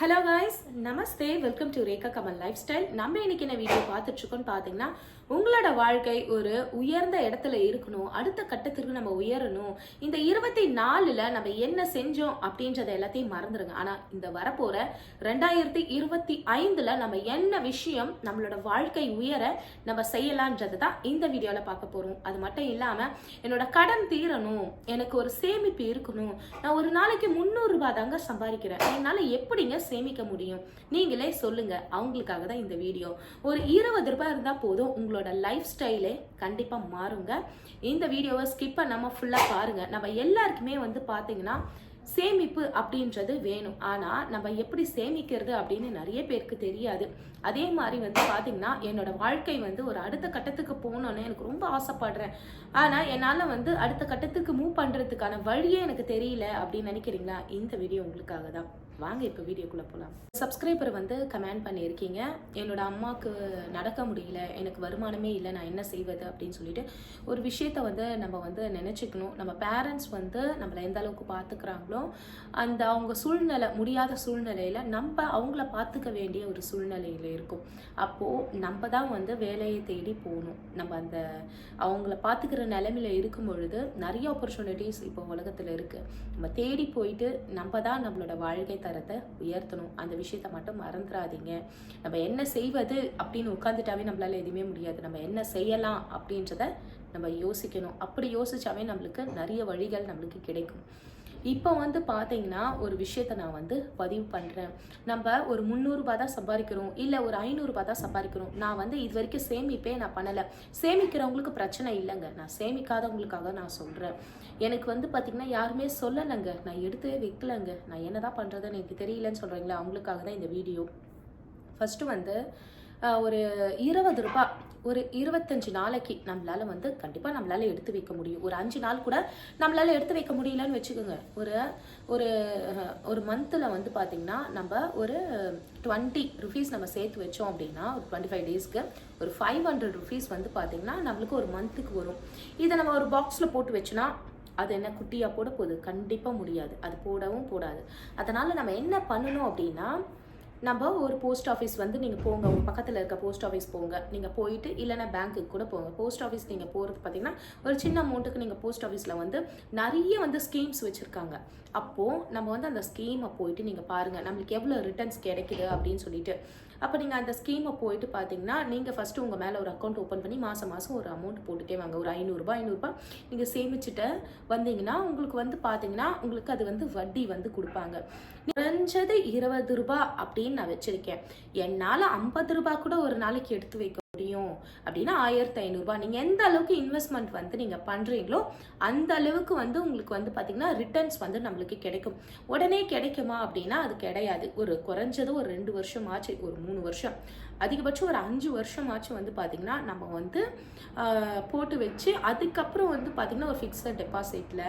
Hello guys namaste welcome to Rekha Kamal lifestyle நம்ம இன்னைக்கு என்ன வீடியோ பார்த்துட்ருக்கோம்னு பார்த்தீங்கன்னா உங்களோட வாழ்க்கை ஒரு உயர்ந்த இடத்துல இருக்கணும். அடுத்த கட்டத்திற்கு நம்ம உயரணும். இந்த இருபத்தி நாலில் நம்ம என்ன செஞ்சோம் அப்படின்றத எல்லாத்தையும் மறந்துடுங்க ஆனால் இந்த வரப்போகிற ரெண்டாயிரத்தி இருபத்தி ஐந்தில் நம்ம என்ன விஷயம் நம்மளோட வாழ்க்கை உயர நம்ம செய்யலான்றது தான் இந்த வீடியோவில் பார்க்க போகிறோம் அது மட்டும் இல்லாமல் என்னோட கடன் தீரணும். எனக்கு ஒரு சேமிப்பு இருக்கணும். நான் ஒரு நாளைக்கு முந்நூறுரூபா தாங்க சம்பாதிக்கிறேன். என்னால் எப்படிங்க சேமிக்க முடியும். நீங்களே சொல்லுங்க அவங்களுக்காக தான் இந்த வீடியோ. ஒரு இருபது ரூபாய் இருந்தால் போதும் உங்களோட லைஃப் ஸ்டைலே கண்டிப்பாக மாறுங்க. இந்த வீடியோவை ஸ்கிப் பண்ணாமல் ஃபுல்லா பாருங்க. நம்ம எல்லாருக்குமே வந்து பார்த்தீங்கன்னா சேமிப்பு அப்படின்றது வேணும். ஆனால் நம்ம எப்படி சேமிக்கிறது அப்படின்னு நிறைய பேருக்கு தெரியாது. அதே மாதிரி வந்து பார்த்திங்கன்னா என்னோட வாழ்க்கை வந்து ஒரு அடுத்த கட்டத்துக்கு போகணுன்னு எனக்கு ரொம்ப ஆசைப்படுறேன். ஆனால் என்னால் வந்து அடுத்த கட்டத்துக்கு மூவ் பண்ணுறதுக்கான வழியே எனக்கு தெரியல அப்படின்னு நினைக்கிறீங்களா? இந்த வீடியோ உங்களுக்காக தான். வாங்க இப்போ வீடியோக்குள்ள போகலாம் சப்ஸ்கிரைபர் வந்து கமெண்ட் பண்ணியிருக்கீங்க. என்னோட அம்மாவுக்கு நடக்க முடியல எனக்கு வருமானமே இல்லை நான் என்ன செய்வது அப்படின்னு சொல்லிட்டு ஒரு விஷயத்த வந்து நம்ம வந்து நினச்சிக்கணும். நம்ம பேரண்ட்ஸ் வந்து நம்மளை எந்த அளவுக்கு பார்த்துக்கிறாங்களோ அந்த அவங்க சூழ்நிலை முடியாத சூழ்நிலையில் நம்ம அவங்கள பார்த்துக்க வேண்டிய ஒரு சூழ்நிலையில் இருக்கும். அப்போது நம்ம தான் வந்து வேலையை தேடி போகணும். நம்ம அந்த அவங்கள பார்த்துக்கிற நிலைமையில இருக்கும் பொழுது நிறைய ஆப்பர்ச்சுனிட்டிஸ் இப்போ உலகத்தில் இருக்குது நம்ம தேடி போயிட்டு நம்ம தான் நம்மளோட வாழ்க்கை தரத்தை உயர்த்தணும். அந்த விஷயத்த மட்டும் மறந்துடாதீங்க நம்ம என்ன செய்வது அப்படின்னு உட்காந்துட்டாவே நம்மளால எதுவுமே முடியாது. நம்ம என்ன செய்யலாம் அப்படின்றத நம்ம யோசிக்கணும். அப்படி யோசிச்சாவே நம்மளுக்கு நிறைய வழிகள் நம்மளுக்கு கிடைக்கும். இப்போ வந்து பார்த்தீங்கன்னா ஒரு விஷயத்த நான் வந்து பதிவு பண்ணுறேன் நம்ம ஒரு முந்நூறுரூபா தான் சம்பாதிக்கிறோம். இல்லை ஒரு ஐநூறுரூபா தான் சம்பாதிக்கிறோம். நான் வந்து இது வரைக்கும் சேமிப்பே நான் பண்ணலை. சேமிக்கிறவங்களுக்கு பிரச்சனை இல்லைங்க. நான் சேமிக்காதவங்களுக்காக நான் சொல்கிறேன் எனக்கு வந்து பார்த்திங்கன்னா யாருமே சொல்லலைங்க. நான் எடுத்தே வைக்கலைங்க. நான் என்ன தான் பண்ணுறதுன்னு எனக்கு தெரியலன்னு சொல்கிறீங்களா அவங்களுக்காக தான் இந்த வீடியோ. ஃபஸ்ட்டு வந்து ஒரு இருபது ரூபாய் ஒரு இருபத்தஞ்சு நாளைக்கு நம்மளால வந்து கண்டிப்பாக நம்மளால எடுத்து வைக்க முடியும். ஒரு அஞ்சு நாள் கூட நம்மளால எடுத்து வைக்க முடியலன்னு வச்சுக்கோங்க. ஒரு ஒரு ஒரு மந்தில் வந்து பார்த்திங்கன்னா நம்ம ஒரு டுவெண்ட்டி ருபீஸ் நம்ம சேர்த்து வச்சோம் அப்படின்னா ஒரு டுவெண்ட்டி ஃபைவ் டேஸ்க்கு ஒரு ஃபைவ் ஹண்ட்ரட் ருபீஸ் வந்து பார்த்திங்கன்னா நம்மளுக்கு ஒரு மந்த்துக்கு வரும். இதை நம்ம ஒரு பாக்ஸில் போட்டு வச்சோன்னா அது என்ன குட்டியாக போட போகுது? கண்டிப்பாக முடியாது. அது போடவும் போடாது. அதனால் நம்ம என்ன பண்ணணும் அப்படின்னா நம்ம ஒரு போஸ்ட் ஆஃபீஸ் வந்து நீங்கள் போங்க உங்கள் பக்கத்தில் இருக்க போஸ்ட் ஆஃபீஸ் போங்க. நீங்கள் போயிட்டு இல்லைனா பேங்க்குக்கு கூட போங்க. போஸ்ட் ஆஃபீஸ் நீங்கள் போகிறது பார்த்தீங்கன்னா ஒரு சின்ன அமௌண்ட்டுக்கு நீங்கள் போஸ்ட் ஆஃபீஸில் வந்து நிறைய வந்து ஸ்கீம்ஸ் வச்சுருக்காங்க. அப்போது நம்ம வந்து அந்த ஸ்கீமை போயிட்டு நீங்கள் பாருங்கள் நம்மளுக்கு எவ்வளோ ரிட்டர்ன்ஸ் கிடைக்குது அப்படின்னு சொல்லிட்டு அப்போ நீங்கள் அந்த ஸ்கீமை போயிட்டு பார்த்தீங்கன்னா நீங்கள் ஃபஸ்ட்டு உங்கள் மேலே ஒரு அக்கௌண்ட் ஓப்பன் பண்ணி மாதம் மாதம் ஒரு அமௌண்ட் போட்டுட்டே வாங்க. ஒரு ஐநூறுரூபா ஐநூறுரூபா நீங்கள் சேமிச்சுட்டு வந்தீங்கன்னா உங்களுக்கு வந்து பார்த்தீங்கன்னா உங்களுக்கு அது வந்து வட்டி வந்து கொடுப்பாங்க. குறைஞ்சது இருபது ரூபா அப்படின்னு நான் வச்சுருக்கேன். என்னால் ஐம்பது ரூபா கூட ஒரு நாளைக்கு எடுத்து வைக்க முடியும். அப்படின்னா ஆயிரத்தி ஐநூறுரூபா நீங்கள் எந்த அளவுக்கு இன்வெஸ்ட்மெண்ட் வந்து நீங்கள் பண்ணுறீங்களோ அந்த அளவுக்கு வந்து உங்களுக்கு வந்து பார்த்தீங்கன்னா ரிட்டர்ன்ஸ் வந்து நம்மளுக்கு கிடைக்கும். உடனே கிடைக்குமா அப்படின்னா அது கிடையாது. ஒரு குறைஞ்சது ஒரு ரெண்டு வருஷம் ஆச்சு ஒரு மூணு வருஷம். அதிகபட்சம் ஒரு அஞ்சு வருஷம் ஆச்சு வந்து பார்த்திங்கன்னா நம்ம வந்து போட்டு வச்சு அதுக்கப்புறம் வந்து பார்த்திங்கன்னா ஒரு ஃபிக்ஸட் டெபாசிட்டில்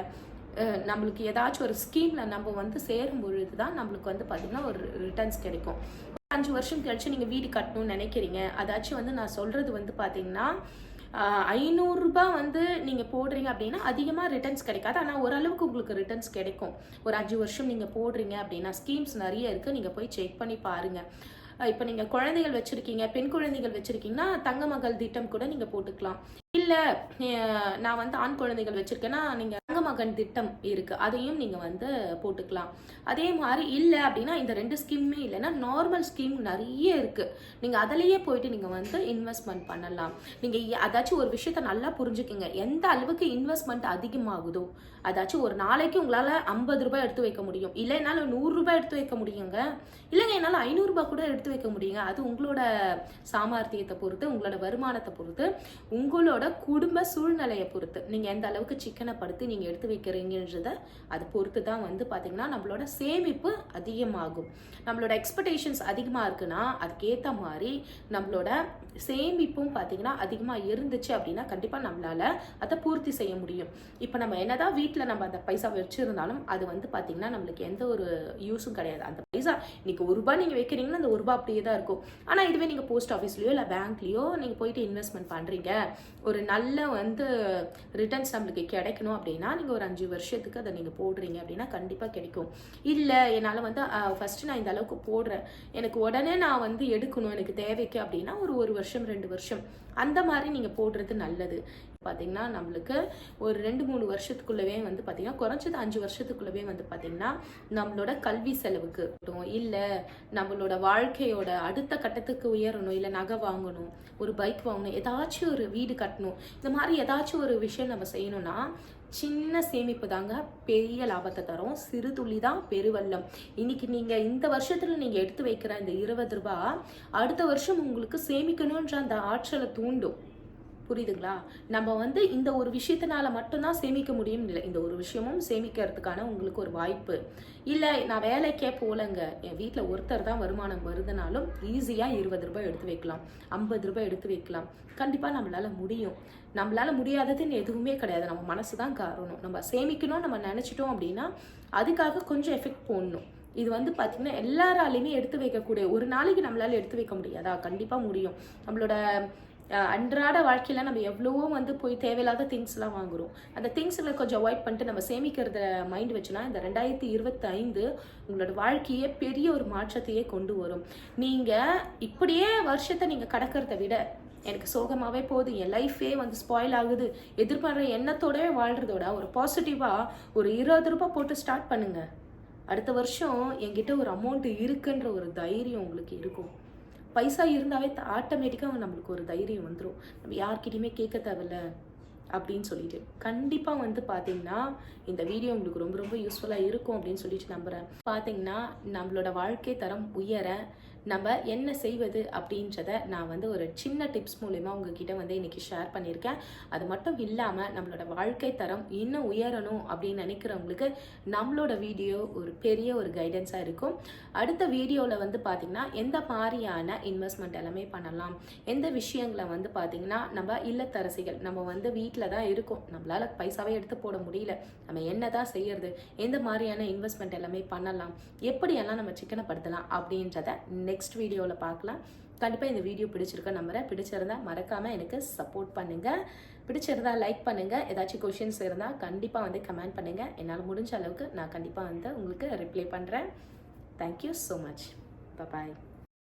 நம்மளுக்கு ஏதாச்சும் ஒரு ஸ்கீமில் நம்ம வந்து சேரும் பொழுது தான் நம்மளுக்கு வந்து பார்த்திங்கன்னா ஒரு ரிட்டர்ன்ஸ் கிடைக்கும். அஞ்சு வருஷம் கழிச்சு நீங்கள் வீடு கட்டணும்னு நினைக்கிறீங்க. அதாச்சும் வந்து நான் சொல்கிறது வந்து பார்த்தீங்கன்னா ஐநூறுரூபா வந்து நீங்கள் போடுறீங்க அப்படின்னா அதிகமாக ரிட்டர்ன்ஸ் கிடைக்காது. ஆனால் ஓரளவுக்கு உங்களுக்கு ரிட்டர்ன்ஸ் கிடைக்கும். ஒரு அஞ்சு வருஷம் நீங்கள் போடுறீங்க அப்படின்னா ஸ்கீம்ஸ் நிறைய இருக்குது நீங்கள் போய் செக் பண்ணி பாருங்கள் இப்போ நீங்கள் குழந்தைகள் வச்சுருக்கீங்க பெண் குழந்தைகள் வச்சுருக்கீங்கன்னா தங்க மகள் திட்டம் கூட நீங்கள் போட்டுக்கலாம். இல்லை நான் வந்து ஆண் குழந்தைகள் வச்சுருக்கேன்னா நீங்கள் தங்க மகன் திட்டம் இருக்குது அதையும் நீங்கள் வந்து போட்டுக்கலாம். அதே மாதிரி இல்லை அப்படின்னா இந்த ரெண்டு ஸ்கீமுமே இல்லைன்னா நார்மல் ஸ்கீம் நிறைய இருக்குது நீங்கள் அதிலேயே போயிட்டு நீங்கள் வந்து இன்வெஸ்ட்மெண்ட் பண்ணலாம். நீங்கள் அதாச்சும் ஒரு விஷயத்த நல்லா புரிஞ்சுக்கங்க. எந்த அளவுக்கு இன்வெஸ்ட்மெண்ட் அதிகமாகுதோ அதாச்சும் ஒரு நாளைக்கு உங்களால் ஐம்பது ரூபாய் எடுத்து வைக்க முடியும். இல்லை என்னால் நூறுரூபா எடுத்து வைக்க முடியுங்க. இல்லைங்க என்னால் ஐநூறுரூபா கூட எடுத்து வைக்க முடியுங்க. அது உங்களோட சாமர்த்தியத்தை பொறுத்து உங்களோட வருமானத்தை பொறுத்து உங்களோட குடும்ப சூழ்நிலையை பொறுத்து நீங்கள் எந்த அளவுக்கு சிக்கனப்படுத்தி நீங்கள் எடுத்து வைக்கிறீங்கன்றத அது பொறுத்து தான் வந்து பார்த்தீங்கன்னா நம்மளோட சேமிப்பு அதிகமாகும். நம்மளோட எக்ஸ்பெக்டேஷன்ஸ் அதிகமாக இருக்குன்னா அதுக்கேற்ற மாதிரி நம்மளோட சேமிப்பும் பார்த்தீங்கன்னா அதிகமாக இருந்துச்சு அப்படின்னா கண்டிப்பாக நம்மளால் அதை பூர்த்தி செய்ய முடியும். இப்போ நம்ம என்னதான் வீட்டில் நம்ம அந்த பைசா வச்சுருந்தாலும் அது வந்து பார்த்தீங்கன்னா நம்மளுக்கு எந்த ஒரு யூஸும் கிடையாது. அந்த பைசா இன்னைக்கு ஒரு ரூபாய் நீங்கள் வைக்கிறீங்கன்னா அந்த ஒரு ரூபாய் அப்படியே தான் இருக்கும். ஆனால் இதுவே நீங்கள் போஸ்ட் ஆஃபீஸ்லையோ இல்லை பேங்க்லேயோ நீங்கள் போயிட்டு இன்வெஸ்ட்மெண்ட் பண்ணுறீங்க ஒரு நல்ல வந்து ரிட்டர்ன்ஸ் நம்மளுக்கு கிடைக்கணும் அப்படின்னா நீங்கள் ஒரு அஞ்சு வருஷத்துக்கு அதை நீங்கள் போடுறீங்க அப்படின்னா கண்டிப்பாக கிடைக்கும். இல்லை என்னால் வந்து ஃபஸ்ட்டு நான் இந்த அளவுக்கு போடுறேன். எனக்கு உடனே நான் வந்து எடுக்கணும் எனக்கு தேவைக்கு அப்படின்னா ஒரு ஒரு வருஷம் ரெண்டு வருஷம். அந்த மாதிரி நீங்கள் போடுறது நல்லது. பார்த்தீங்கன்னா நம்மளுக்கு ஒரு ரெண்டு மூணு வருஷத்துக்குள்ளவே வந்து பார்த்தீங்கன்னா குறைஞ்சது அஞ்சு வருஷத்துக்குள்ளவே வந்து பார்த்தீங்கன்னா நம்மளோட கல்வி செலவுக்கு இல்லை நம்மளோட வாழ்க்கையோட அடுத்த கட்டத்துக்கு உயரணும் இல்லை நகை வாங்கணும் ஒரு பைக் வாங்கணும் ஏதாச்சும் ஒரு வீடு கட்டணும் இந்த மாதிரி ஏதாச்சும் ஒரு விஷயம் நம்ம செய்யணும்னா சின்ன சேமிப்பு தாங்க பெரிய லாபத்தை தரும். சிறு துளி தான் பெருவல்லம் இன்னைக்கு நீங்க இந்த வருஷத்துல நீங்க எடுத்து வைக்கிற இந்த இருபது ரூபாய் அடுத்த வருஷம் உங்களுக்கு சேமிக்கணுன்ற அந்த ஆற்றலை தூண்டும். புரியுதுங்களா? நம்ம வந்து இந்த ஒரு விஷயத்தினால மட்டும்தான் சேமிக்க முடியும் இல்லை. இந்த ஒரு விஷயமும் சேமிக்கிறதுக்கான உங்களுக்கு ஒரு வாய்ப்பு. இல்லை நான் வேலைக்கே போகலங்க. என் வீட்டில் ஒருத்தர் தான் வருமானம் வருதுனாலும் ஈஸியாக இருபது ரூபாய் எடுத்து வைக்கலாம். ஐம்பது ரூபாய் எடுத்து வைக்கலாம். கண்டிப்பாக நம்மளால் முடியும். நம்மளால் முடியாததுன்னு எதுவுமே கிடையாது. நம்ம மனசு தான் காரணம். நம்ம சேமிக்கணும் நம்ம நினச்சிட்டோம் அப்படின்னா அதுக்காக கொஞ்சம் எஃபெக்ட் போடணும். இது வந்து பார்த்திங்கன்னா எல்லாராலையுமே எடுத்து வைக்கக்கூடிய ஒரு நாளைக்கு நம்மளால எடுத்து வைக்க முடியாதா? கண்டிப்பாக முடியும். நம்மளோட அன்றாட வாழ்க்கையில் நம்ம எவ்வளவோ வந்து போய் தேவையில்லாத திங்ஸ்லாம் வாங்குறோம். அந்த திங்ஸ்களை கொஞ்சம் அவாய்ட் பண்ணிட்டு நம்ம சேமிக்கிறத மைண்ட் வச்சுனா இந்த ரெண்டாயிரத்தி இருபத்தி ஐந்து உங்களோட வாழ்க்கையே பெரிய ஒரு மாற்றத்தையே கொண்டு வரும். நீங்கள் இப்படியே வருஷத்தை நீங்கள் கடக்கிறத விட எனக்கு சோகமாகவே போகுது என் லைஃபே வந்து ஸ்பாயில் ஆகுது எதிர்பார்க்குற எண்ணத்தோடவே வாழ்கிறதோட ஒரு பாசிட்டிவாக ஒரு இருபது ரூபாய் போட்டு ஸ்டார்ட் பண்ணுங்கள் அடுத்த வருஷம் என்கிட்ட ஒரு அமௌண்ட் இருக்குன்ற ஒரு தைரியம் உங்களுக்கு இருக்கும். பைசா இருந்தாவே ஆட்டோமேட்டிக்காக நம்மளுக்கு ஒரு தைரியம் வந்துடும் நம்ம யார்கிட்டையுமே கேட்க தேவையில்ல அப்படின்னு சொல்லிட்டு. கண்டிப்பாக வந்து பார்த்தீங்கன்னா இந்த வீடியோ உங்களுக்கு ரொம்ப ரொம்ப யூஸ்ஃபுல்லாக இருக்கும் அப்படின்னு சொல்லிட்டு நம்புகிறேன் பார்த்தீங்கன்னா நம்மளோட வாழ்க்கை தரம் உயர நம்ம என்ன செய்வது அப்படின்றத நான் வந்து ஒரு சின்ன டிப்ஸ் மூலிமா உங்ககிட்ட வந்து இன்னைக்கு ஷேர் பண்ணியிருக்கேன். அது மட்டும் இல்லாமல் நம்மளோட வாழ்க்கை தரம் இன்னும் உயரணும் அப்படின்னு நினைக்கிறவங்களுக்கு நம்மளோட வீடியோ ஒரு பெரிய ஒரு கைடன்ஸாக இருக்கும். அடுத்த வீடியோவில் வந்து பார்த்திங்கன்னா எந்த மாதிரியான இன்வெஸ்ட்மெண்ட் எல்லாமே பண்ணலாம்? எந்த விஷயங்களை வந்து பார்த்திங்கன்னா நம்ம இல்லத்தரசிகள் நம்ம வந்து வீட்டில் தான் இருக்கோம். நம்மளால் பைசாவே எடுத்து போட முடியல. நம்ம என்ன தான் செய்யறது? எந்த மாதிரியான இன்வெஸ்ட்மெண்ட் எல்லாமே பண்ணலாம்? எப்படியெல்லாம் நம்ம சிக்கனப்படுத்தலாம் அப்படின்றத நெக்ஸ்ட் நெக்ஸ்ட் வீடியோவில் பார்க்கலாம். கண்டிப்பாக இந்த வீடியோ பிடிச்சிருக்க நம்புறேன். பிடிச்சிருந்தா மறக்காமல் எனக்கு சப்போர்ட் பண்ணுங்கள் பிடிச்சிருந்தா லைக் பண்ணுங்கள் ஏதாச்சும் கொஷின்ஸ் இருந்தால் கண்டிப்பாக வந்து கமெண்ட் பண்ணுங்கள் என்னால் முடிஞ்ச அளவுக்கு நான் கண்டிப்பாக வந்து உங்களுக்கு ரிப்ளை பண்ணுறேன் தேங்க்யூ ஸோ மச் பாய்